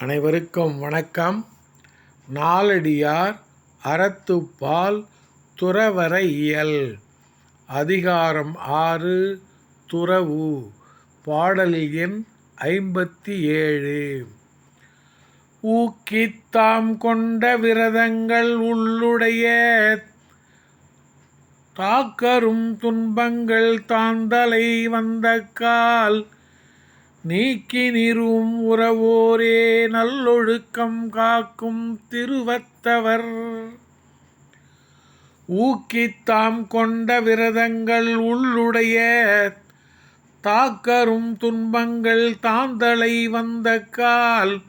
அனைவருக்கும் வணக்கம். நாலடியார் அறத்துப்பால் துறவர இயல் அதிகாரம் ஆறு துறவு. பாடல் எண் ஐம்பத்தி ஏழு ஊக்கித்தாம் கொண்ட விரதங்கள் உள்ளுடைய தாக்கரும் துன்பங்கள் தாந்தலை வந்த கால். நீக்கி நிறும் உறவோரே நல்லொழுக்கம் காக்கும் திருவத்தவர். ஊக்கித்தாம் கொண்ட விரதங்கள் உள்ளுடைய தாக்கரும் துன்பங்கள் தாந்தலை வந்த கால்.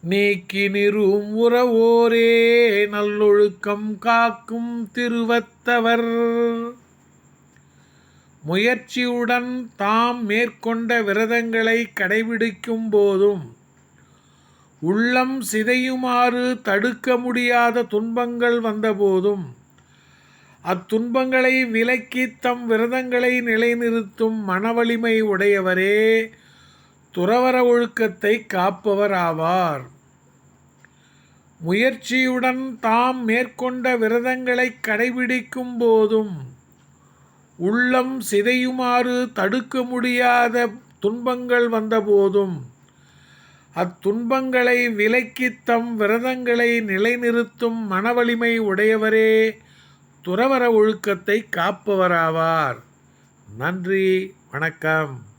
நீக்கி நிறும் உறவோரே நல்லொழுக்கம் காக்கும் திருவத்தவர். முயற்சியுடன் தாம் மேற்கொண்ட விரதங்களை கடைபிடிக்கும் போதும் உள்ளம் சிதையுமாறு தடுக்க முடியாத துன்பங்கள் வந்தபோதும் அத்துன்பங்களை விலக்கி தம் விரதங்களை நிலைநிறுத்தும் மனவலிமை உடையவரே துறவர ஒழுக்கத்தை காப்பவர் ஆவார் முயற்சியுடன் தாம் மேற்கொண்ட விரதங்களை கடைபிடிக்கும் போதும் உள்ளம் சிதையுமாறு தடுக்க முடியாத துன்பங்கள் வந்தபோதும் அத்துன்பங்களை விலக்கி தம் விரதங்களை நிலைநிறுத்தும் மனவலிமை உடையவரே துறவர ஒழுக்கத்தை காப்பவராவார். நன்றி வணக்கம்.